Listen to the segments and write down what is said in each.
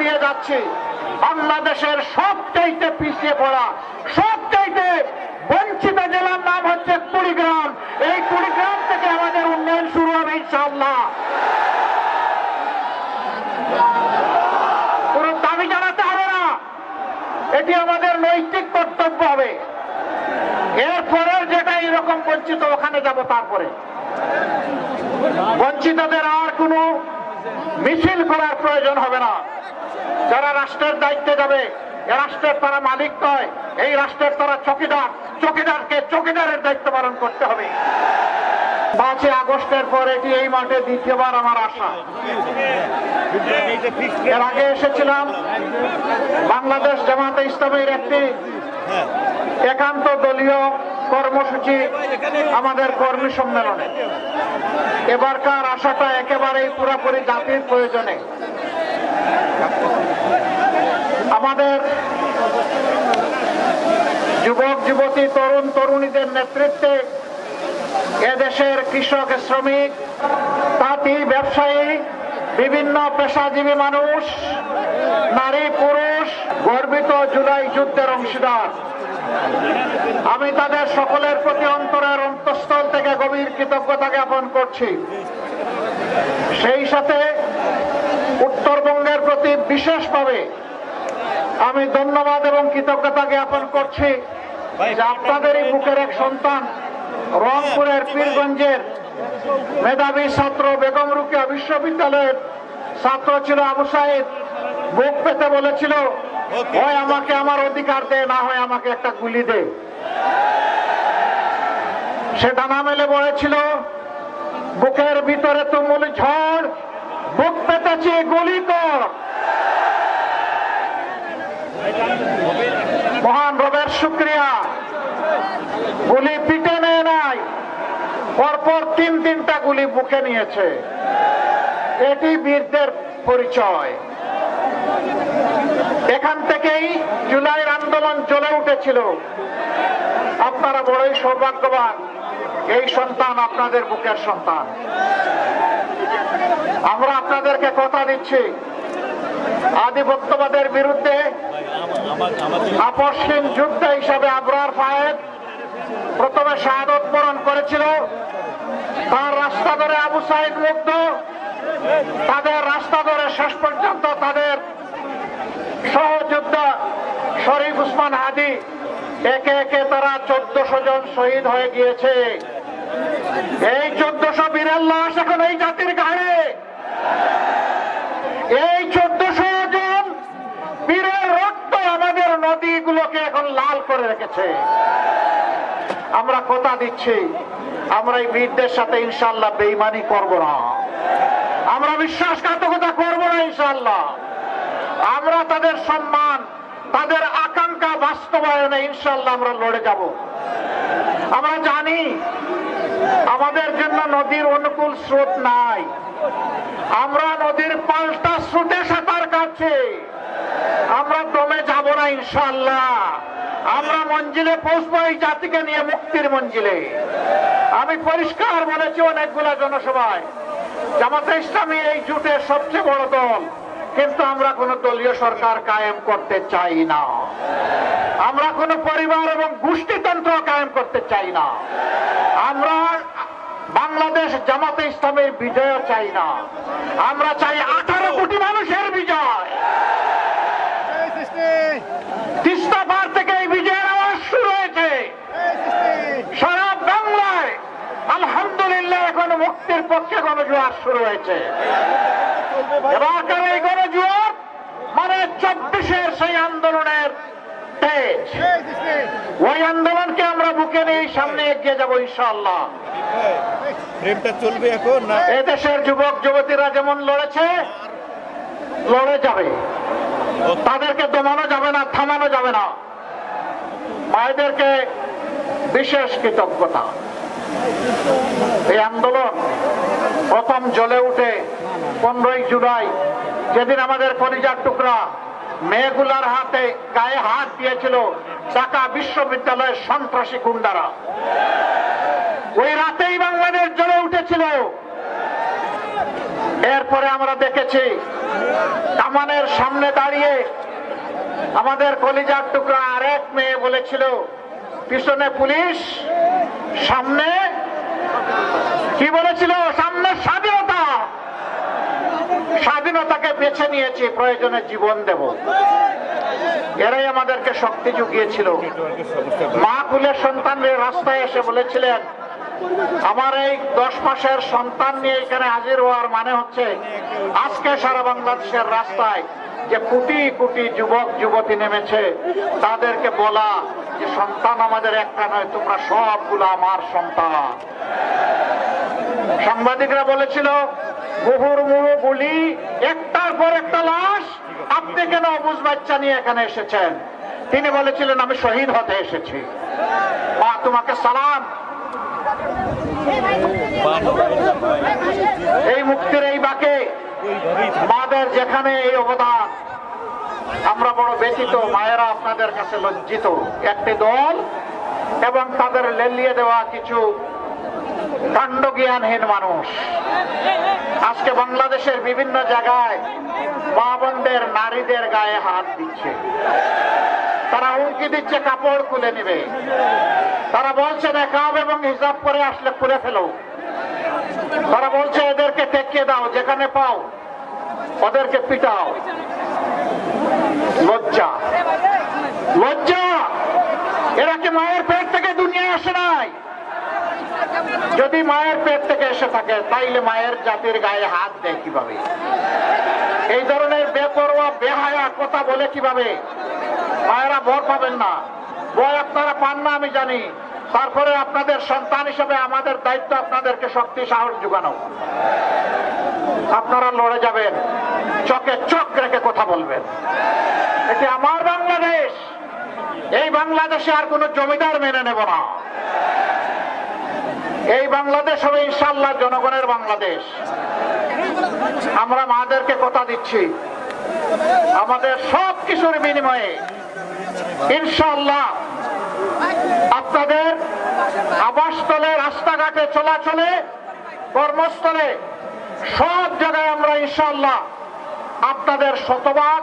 দিয়ে যাচ্ছি। বাংলাদেশের সবচাইতে পিছিয়ে পড়া, সবচাইতে বঞ্চিত জেলার নাম হচ্ছে কুড়িগ্রাম। এই কুড়িগ্রাম থেকে আমাদের উন্নয়ন শুরু হবে ইনশাআল্লাহ। কোনো দাবি জানাতে হবে না। এটি আমাদের নৈতিক কর্তব্য হবে। এরপরের যেটা এরকম বঞ্চিত, ওখানে যাব তারপরে। বঞ্চিতদের আর কোনো মিছিল করার প্রয়োজন হবে না। যারা রাষ্ট্রের দায়িত্বে যাবে রাষ্ট্রের তারা মালিক নয়, এই রাষ্ট্রের তারা চকিদার। চকিদারকে চকিদারের দায়িত্ব পালন করতে হবে। পাঁচই আগস্টের পর এটি এই মাঠে দ্বিতীয়বার আমার আশা। এর আগে এসেছিলাম, বাংলাদেশ জামাতে ইসলামের একটি একান্ত দলীয় কর্মসূচি আমাদের কর্মী সম্মেলনে। এবারকার আশাটা একেবারেই পুরোপুরি জাতির প্রয়োজনে। আমাদের যুবক, যুবতী, তরুণ, তরুণীদের নেতৃত্বে এদেশের কৃষক, শ্রমিক, তাঁতি, ব্যবসায়ী, বিভিন্ন পেশাজীবী মানুষ, নারী, পুরুষ, গর্বিত জুলাই যুদ্ধের অংশীদার। আমি তাদের সকলের প্রতি অন্তরের অন্তঃস্থল থেকে গভীর কৃতজ্ঞতা জ্ঞাপন করছি। সেই সাথে উত্তরবঙ্গের প্রতি বিশেষভাবে আমি ধন্যবাদ এবং কৃতজ্ঞতা জ্ঞাপন করছি যে আপনাদেরই বুকের এক সন্তান রংপুরের পীরগঞ্জের মেধাবী ছাত্র বেগম রুকিয়া বিশ্ববিদ্যালয়ের ছাত্র ছিল আবু সাহেব বুক পেতে বলেছিল হয় আমাকে আমার অধিকার দে, না হয় আমাকে একটা গুলি দে। সে ডানা মেলে বলেছিল, বুকের ভিতরে তুমুল ঝড়, বুক পেতেছি গুলি কর। মহান রবের শুক্রিয়া। গুলি পিটে নেয় নাই, পরপর তিন তিনটা গুলি বুকে নিয়েছে। এটি বীরদের পরিচয়। এখান থেকেই জুলাইয়ের আন্দোলন চলে উঠেছিল। আপনারা বড়ই সৌভাগ্যবান, এই সন্তান আপনাদের বুকের সন্তান। আমরা আপনাদেরকে কথা দিচ্ছি, আধিপত্যবাদের বিরুদ্ধে আপসহীন যুদ্ধ হিসাবে আবরার ফায়েদ প্রথমে শাহাদত বরণ করেছিল। তার রাস্তা ধরে আবু সাইদ মুগ্ধ, তাদের রাস্তা ধরে শেষ পর্যন্ত তাদের সহযোদ্ধা শরীফ উসমান হাদি একে একে তারা চোদ্দশো জন শহীদ হয়ে গিয়েছে। এই চোদ্দশো বীরের লাশ এখন এই জাতির ঘাড়ে। এই চোদ্দশো জন বীরের রক্ত আমাদের নদীগুলোকে এখন লাল করে রেখেছে। আমরা কথা দিচ্ছি, আমরা এই বীরদের সাথে ইনশাল্লাহ বেইমানি করব না। আমরা বিশ্বাসঘাতকতা করব না ইনশাল্লাহ আমরা তাদের সম্মান, তাদের আকাঙ্ক্ষা বাস্তবায়নে ইনশাল্লাহ আমরা লড়ে যাব। আমরা জানি আমাদের জন্য নদীর অনুকূল স্রোত নাই। আমরা নদীর পাল্টা স্রোতে সাঁতার কাটছি। আমরা দমে যাব না ইনশাল্লাহ আমরা মঞ্জিলে পৌঁছবো, এই জাতিকে নিয়ে মুক্তির মঞ্জিলে। আমি পরিষ্কার বলেছি অনেকগুলা জনসভায়, জামাতে ইসলামী এই জুটের সবচেয়ে বড় দল। কিন্তু আমরা কোন দলীয় সরকার কায়েম করতে চাই না। আমরা কোন পরিবার এবং গোষ্ঠীতন্ত্র কায়েম করতে চাই না। আমরা বাংলাদেশ জামাতে ইসলামের বিজয় চাই না। আমরা চাই আঠারো কোটি মানুষের বিজয়। তিস্তাপার থেকে এই বিজয়ের আওয়াজ শুরু হয়েছে। সারা বাংলায় আলহামদুলিল্লাহ এখন মুক্তির পক্ষে গণজোয়ার শুরু হয়েছে। মানে চব্বিশের সেই আন্দোলনের তেজ। ওই আন্দোলনকে আমরা বুকে নিয়ে সামনে এগিয়ে যাব ইনশাল্লাহ প্রেমটা চলবে এখন না? এদেশের যুবক যুবতীরা যেমন লড়েছে লড়ে যাবে। তাদেরকে দমানো যাবে না থামানো যাবে না। মায়েদেরকে বিশেষ কৃতজ্ঞতা। এই আন্দোলন প্রথম জ্বলে উঠে পনেরোই জুলাই যেদিন আমাদের কলিজার টুকরা মেয়েগুলার হাতে গায়ে হাত দিয়েছিল ঢাকা বিশ্ববিদ্যালয়ের সন্ত্রাসী গুন্ডারা। ওই রাতেই বাংলাদেশ জ্বলে উঠেছিল। এরপরে আমরা দেখেছি, কামানের সামনে দাঁড়িয়ে আমাদের কলিজার টুকরা আরেক মেয়ে বলেছিল, পিছনে পুলিশ, সামনে? কি বলেছিল? স্বাধীনতাকে বেছে নিয়েছি, প্রয়োজনে জীবন দেব। এরাই আমাদেরকে শক্তি জুগিয়েছিল। মা কুলের সন্তানদের রাস্তায় এসে বলেছিলেন, আমার এই দশ মাসের সন্তান নিয়ে এখানে হাজির হওয়ার মানে হচ্ছে, আজকে সারা বাংলাদেশের রাস্তায় যে কোটি কোটি যুবক, যুবতী নেমেছে, তাদেরকে বলা যে সন্তান আমাদের একটা নয়, তোমরা সবগুলো আমার সন্তান। সাংবাদিকরা বলেছিল মুহুর মুহু গুলি, একটার পর একটা লাশ। আপনি কেন অবুজ বাচ্চা নিয়ে এখানে এসেছেন? তিনি বলেছিলেন, আমি শহীদ হতে এসেছি। মা, তোমাকে সালাম। এই মুক্তির এই বাকে, মাদের যেখানে এই অবদান, আমরা বড় ব্যতীত মায়েরা আপনাদের কাছে লজ্জিত। একটি দল এবং তাদের লেলিয়ে দেওয়া কিছু কাণ্ডজ্ঞানহীন মানুষ। আজকে বাংলাদেশের বিভিন্ন জায়গায় মা নারীদের গায়ে হাত দিচ্ছে। তারা হুমকি দিচ্ছে, কাপড় খুলে নিবে। তারা বলছে নেকাব এবং হিসাব করে আসলে খুলে ফেলো। তারা বলছে, এদেরকে টেকিয়ে দাও, যেখানে পাও ওদেরকে পিটাও লজ্জা লজ্জা এরা কি মায়ের পেট থেকে দুনিয়ায় আসে নাই যদি মায়ের পেট থেকে এসে থাকে, তাইলে মায়ের জাতির গায়ে হাত দেয় কীভাবে? এই ধরনের বেপরোয়া, বেহায়া কথা বলে কীভাবে? মায়েরা ভর পাবেন না। ভয় আপনারা পান না, আমি জানি। তারপরে আপনাদের সন্তান হিসেবে আমাদের দায়িত্ব আপনাদেরকে শক্তি, সাহস যোগানো। আপনারা লড়ে যাবেন। চকে চোখ রেখে কথা বলবেন। এটি আমার বাংলাদেশ। এই বাংলাদেশে আর কোনো জমিদার মেনে নেব না। এই বাংলাদেশ হবে ইনশাল্লাহ জনগণের বাংলাদেশ। আমরা মাদেরকে কথা দিচ্ছি। আমাদের সব কিছুর বিনিময়ে ইনশাল্লাহ আপনাদের আবাসস্থলে, রাস্তাঘাটে, চলাচলে, কর্মস্থলে সব জায়গায় আমরা ইনশাল্লাহ আপনাদের শতভাগ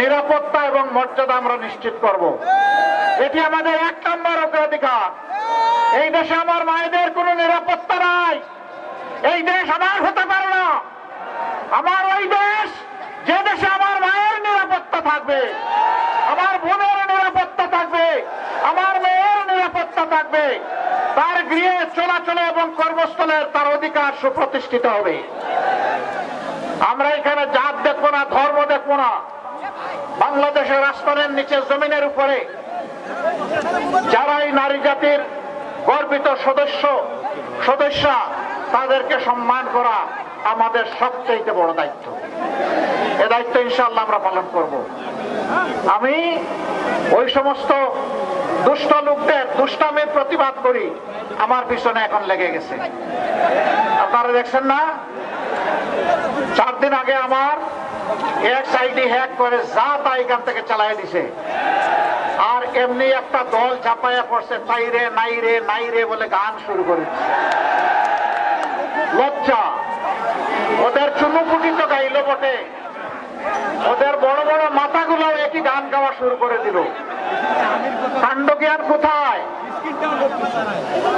নিরাপত্তা এবং মর্যাদা আমরা নিশ্চিত করব। এটি আমাদের এক নম্বর অগ্রাধিকার। এই দেশে আমার মায়েদের কোনো নিরাপত্তা নাই। এই দেশ আমার হতে পারে না। আমার ওই দেশ, যে দেশে আমার মায়ের নিরাপত্তা থাকবে, আমার বোনের নিরাপত্তা থাকবে, আমার মেয়ের নিরাপত্তা থাকবে, তার গৃহে চলাচলে এবং কর্মস্থলে তার অধিকার সুপ্রতিষ্ঠিত হবে। আমরা এখানে জাত দেখব না, ধর্ম দেখব না। বাংলাদেশের আসমানের নিচে জমিনের উপরে যারা এই নারী জাতির গর্বিত সদস্য, সদস্যা, তাদেরকে সম্মান করা আমাদের সবচেয়ে বড় দায়িত্ব। এ দায়িত্ব ইনশাল্লাহ আমরা পালন করব। আমি ওই সমস্ত দুষ্ট লোকদের, দুষ্টামের প্রতিবাদ করি, আমার পিছনে এখন লেগে গেছে। আপনারা দেখছেন না? চার দিন আগে আমার এক আইডি হ্যাক করে যা তা এখান থেকে চালাই দিছে। আর এমনি একটা দল চাপাইয়া পড়ছে তাই রে, নাই রে নাই রে বলে গান শুরু করে দিছে। লজ্জা। ওদের চুনুপুটি তো গাইলো বটে। ওদের বড় বড় মাথাগুলো একই গান গাওয়া শুরু করে দিল। কাণ্ড জ্ঞান কোথায়?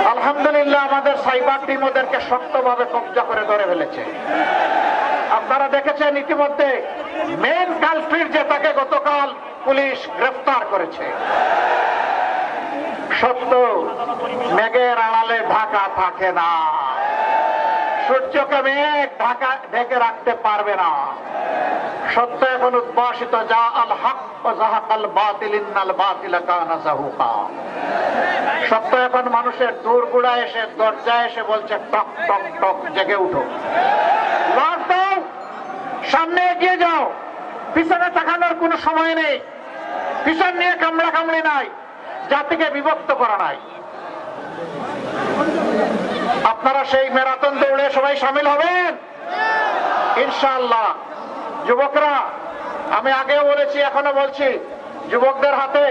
আলহামদুলিল্লাহ, আমাদের সাইবার টিম ওদেরকে শক্তভাবে কবজা করে ধরে ফেলেছে। আপনারা দেখেছেন ইতিমধ্যে মেন কালফ্রিট যে তাকে গতকাল পুলিশ গ্রেফতার করেছে। সত্য, মেঘের আড়ালে ঢাকা থাকে না। সূর্যকে মেঘ ঢাকা, ঢেকে রাখতে পারবে না। সত্য এখন উদ্ভাসিত, যা আল হক জাহাকাল বাতিল, ইন্নাল বাতিল কানা জাহুকা সত্য এখন মানুষের দূরগুড়া এসে, দরজায় এসে বলছে, টক টক টক, জেগে উঠো। সামনে এগিয়ে যাও। পিছনে তাকানোর কোনো সময় নেই। পিছন নিয়ে কামড়া কামড়ি নাই। জাতিকে বিভক্ত করা নাই। আপনারা সেই ম্যারাথন দৌড়ে সবাই সামিল হবেন? ইনশাআল্লাহ। যুবকরা, আমি আগেও বলেছি, এখনও বলছি, যুবকদের হাতে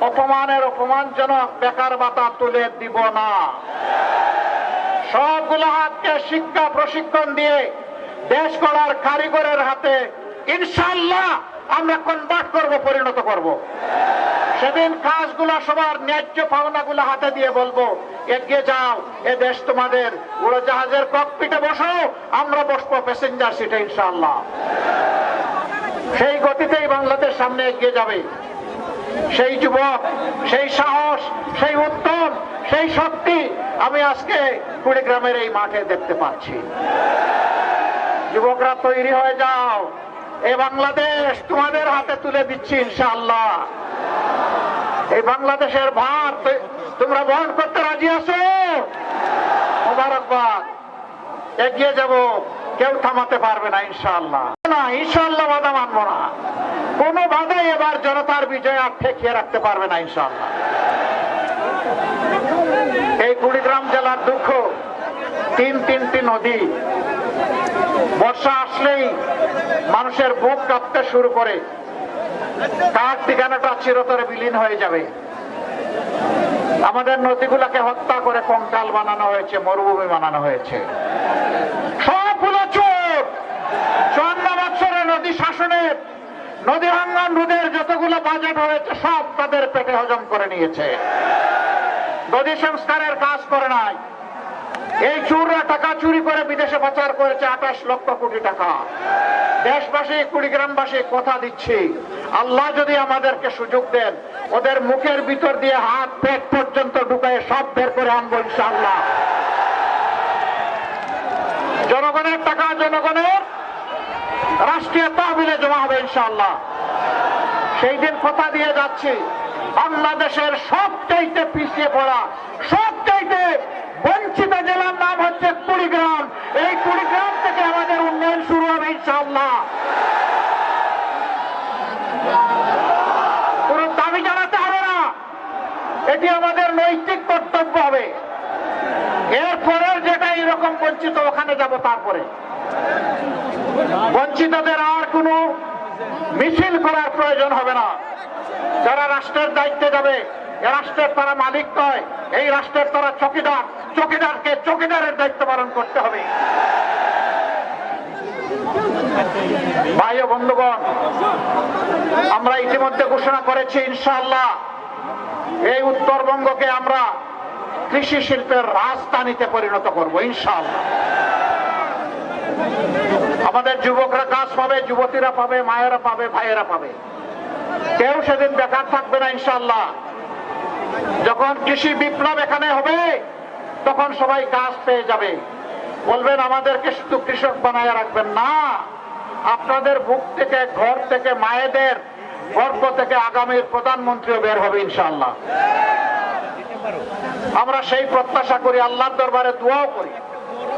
অপমানের অপমানজনক বেকার বাতা তুলে দিব না। সবগুলো হাতকে শিক্ষা প্রশিক্ষণ দিয়ে দেশ গড়ার কারিগরের হাতে ইনশাল্লাহ আমরা কনভার্ট করব, পরিণত করব? সেদিন কাজগুলা সবার ন্যায্য পাওনাগুলো হাতে দিয়ে বলব, এগিয়ে যাও, এ দেশ তোমাদের। উড়োজাহাজের ককপিটে বসো আমরা বসবো প্যাসেঞ্জার সিটে ইনশাল্লাহ সেই গতিতেই বাংলাদেশ সামনে এগিয়ে যাবে। সেই যুবক, সেই সাহস, সেই উত্তম সেই শক্তি আমি আজকে কুড়িগ্রামের এই মাঠে দেখতে পাচ্ছি। যুবকরা তৈরি হয়ে যাও। এই বাংলাদেশ তোমাদের হাতে তুলে দিচ্ছি ইনশাআল্লাহ। এই বাংলাদেশের ভার তোমরা বহন করতে রাজি আছো? মোবারকবাদ। এগিয়ে যাব, কেউ থামাতে পারবে না ইনশাআল্লাহ। না, ইনশাআল্লাহ বাধা মানবো না। কোনো বাধাই এবার জনতার বিজয় আর ঠেকিয়ে রাখতে পারবে না ইনশাআল্লাহ। এই কুড়িগ্রাম জেলার দুঃখ, তিন তিনটি নদী বর্ষা আসলেই মানুষের বুক কাঁপতে শুরু করে। কার ঠিকানাটা চিরতরে বিলীন হয়ে যাবে। আমাদের নদীগুলোকে হত্যা করে কঙ্কাল বানানো হয়েছে, মরুভূমি বানানো হয়েছে। সবগুলো চোর চুয়ান্ন বছরে নদী শাসনের, নদী ভাঙ্গন রোধের যতগুলো বাজেট হয়েছে, সব তাদের পেটে হজম করে নিয়েছে। নদী সংস্কারের কাজ করে নাই। এই চুররা টাকা চুরি করে বিদেশে পাচার করেছে আঠাশ লক্ষ কোটি টাকা। দেশবাসী, কুড়িগ্রামবাসী, কথা দিচ্ছি। আল্লাহ যদি আমাদেরকে সুযোগ দেন, ওদের মুখের ভিতর দিয়ে হাত, পেট পর্যন্ত ঢুকায় সব বের করে আনব ইনশাআল্লাহ। জনগণের টাকা জনগণের রাষ্ট্রীয় তহবিলে জমা হবে ইনশাআল্লাহ। সেই দিন কথা দিয়ে যাচ্ছি, বাংলাদেশের সবচাইতে পিছিয়ে পড়া, সবচাইতে বঞ্চিত জেলার নাম হচ্ছে কুড়িগ্রাম। এই কুড়িগ্রাম থেকে আমাদের উন্নয়ন শুরু হবে ইনশাআল্লাহ। কোন দাবি জানাতে হবে না। এটি আমাদের নৈতিক কর্তব্য হবে। এরপরের যেটা এরকম বঞ্চিত, ওখানে যাব তারপরে। বঞ্চিতদের আর কোনো মিছিল করার প্রয়োজন হবে না। যারা রাষ্ট্রের দায়িত্বে যাবে, এ রাষ্ট্রের তারা মালিক নয়, এই রাষ্ট্রের তারা চকিদার। চকিদারকে চকিদারের দায়িত্ব পালন করতে হবে। ভাই বন্ধুগণ, আমরা ইতিমধ্যে ঘোষণা করেছি, ইনশাআল্লাহ, এই উত্তরবঙ্গকে আমরা কৃষি শিল্পের রাজধানীতে পরিণত করব, ইনশাআল্লাহ। আমাদের যুবকরা কাজ পাবে, যুবতীরা পাবে, মায়েরা পাবে, ভাইয়েরা পাবে। কেউ সেদিন বেকার থাকবে না ইনশাল্লাহ যখন কৃষি বিপ্লব এখানে হবে তখন সবাই কাজ পেয়ে যাবে। বলবেন, আমাদেরকে শুধু কৃষক বানায় রাখবেন না, আপনাদের বুক থেকে, ঘর থেকে, মায়েদের গর্ভ থেকে আগামীর প্রধানমন্ত্রীও বের হবে ইনশাল্লাহ আমরা সেই প্রত্যাশা করি, আল্লাহর দরবারে দোয়াও করি,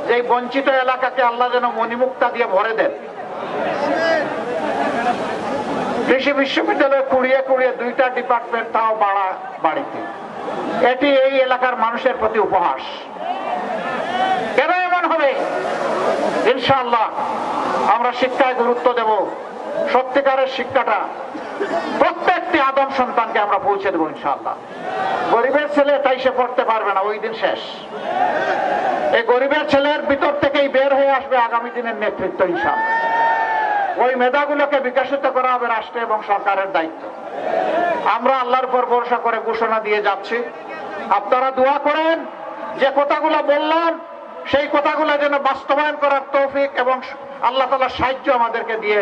যে বঞ্চিত এলাকাকে আল্লাহ যেন মণিমুক্তা দিয়ে ভরে দেন। কৃষি বিশ্ববিদ্যালয়ে কুড়িয়ে কুড়িয়ে দুইটা ডিপার্টমেন্ট তাও বাড়া বাড়িতে। এটি এই এলাকার মানুষের প্রতি উপহাস। কেন এমন হবে? ইনশাআল্লাহ, আমরা শিক্ষায় গুরুত্ব দেব। সত্যিকারের শিক্ষাটা প্রত্যেকটি আদম সন্তানকে আমরা পৌঁছে দেবো ইনশাআল্লাহ। গরিবের ছেলে তাই সে পড়তে পারবে না, ওই দিন শেষ। এই গরিবের ছেলের ভিতর থেকেই বের হয়ে আসবে আগামী দিনের নেতৃত্ব ইনশাআল্লাহ। ওই মেধাগুলোকে বিকশিত করা হবে রাষ্ট্র এবং সরকারের দায়িত্ব। আমরা আল্লাহর উপর ভরসা করে ঘোষণা দিয়ে যাচ্ছি। আপনারা দোয়া করেন, যে কথাগুলো বললাম, সেই কথাগুলো যেন বাস্তবায়ন করার তৌফিক এবং আল্লাহ তালার সাহায্য আমাদেরকে দিয়ে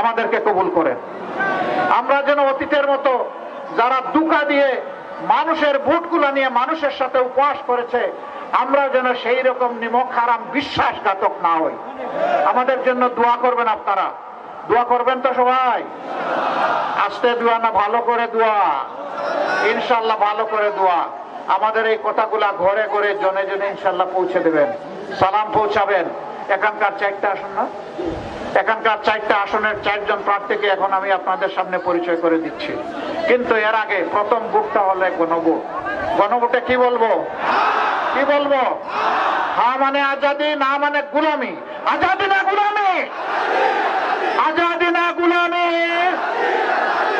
আমাদেরকে কবুল করেন। আমরা যেন অতীতের মতো যারা দুকা দিয়ে মানুষের ভোটগুলো নিয়ে মানুষের সাথে উপহাস করেছে, আমরা যেন সেই রকম নিমক হারাম বিশ্বাসঘাতক না হই। আমাদের জন্য দোয়া করবেন আপনারা। দোয়া করবেন তো সবাই? আস্তে দোয়া না, ভালো করে দোয়া। ইনশাল্লাহ ভালো করে দোয়া। আমাদের এই কথাগুলা ঘরে ঘরে জনে জনে ইনশাল্লাহ পৌঁছে দেবেন। সালাম পৌঁছাবেন। এখানকার চারটা আসন না? এখানকার চারটা আসনের চারজন প্রার্থীকে এখন আমি আপনাদের সামনে পরিচয় করে দিচ্ছি। কিন্তু এর আগে প্রথম বুকটা হলে গণভোট। গণভোটে কি বলব? কি বলব? হা মানে আজাদি, না মানে গুলামি। আজাদি না গুলামি আজাদি না গুলামি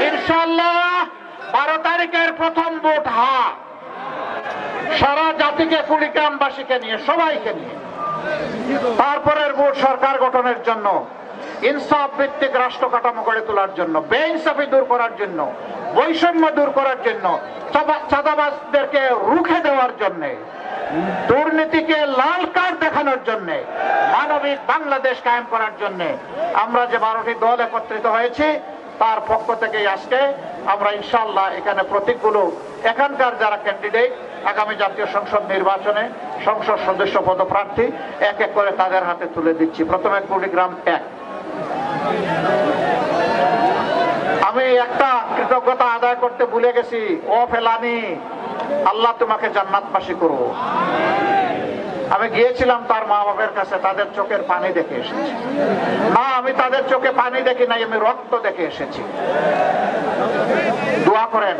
ইনশাল্লাহ বারো তারিখের প্রথম ভোট হা সারা জাতিকে কুড়িগ্রামবাসীকে নিয়ে, সবাইকে নিয়ে। তারপরের ভোট সরকার গঠনের জন্য, ইনসাফ ভিত্তিক রাষ্ট্র কাঠামো গড়ে তোলার জন্য, বেইনসাফি দূর করার জন্য, বৈষম্য দূর করার জন্য চাঁদা- চাঁদাবাজদেরকে রুখে দেওয়ার জন্য, দুর্নীতিকে লাল কার্ড দেখানোর জন্য, মানবিক বাংলাদেশ কায়েম করার জন্য আমরা যে বারোটি দল একত্রিত হয়েছি তার পক্ষ থেকে আজকে আমরা ইনশাল্লাহ এখানে প্রতীকগুলো, এখানকার যারা ক্যান্ডিডেট আগামী জাতীয় সংসদ নির্বাচনে সংসদ সদস্য পদপ্রার্থী, এক এক করে তাদের হাতে তুলে দিচ্ছি। প্রথমে কুড়িগ্রাম এক। আমি একটা কৃতজ্ঞতা আদায় করতে ভুলে গেছি। ও ফেলানি, আল্লাহ তোমাকে জান্নাতবাসী করব আমি গিয়েছিলাম তার মা বাবার কাছে, তাদের চোখের পানি দেখে এসেছি। না, আমি তাদের চোখে পানি দেখি নাই, আমি রক্ত দেখে এসেছি। দোয়া করেন,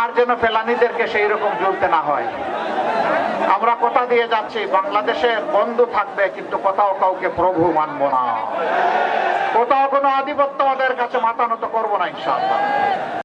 আর যেন ফেলানিদেরকে সেই রকম জ্বলতে না হয়। আমরা কথা দিয়ে যাচ্ছি, বাংলাদেশের বন্ধু থাকবে, কিন্তু কোথাও কাউকে প্রভু মানব না। কোথাও কোনো আধিপত্য ওদের কাছে মাথা নত করব না, ইনশাআল্লাহ।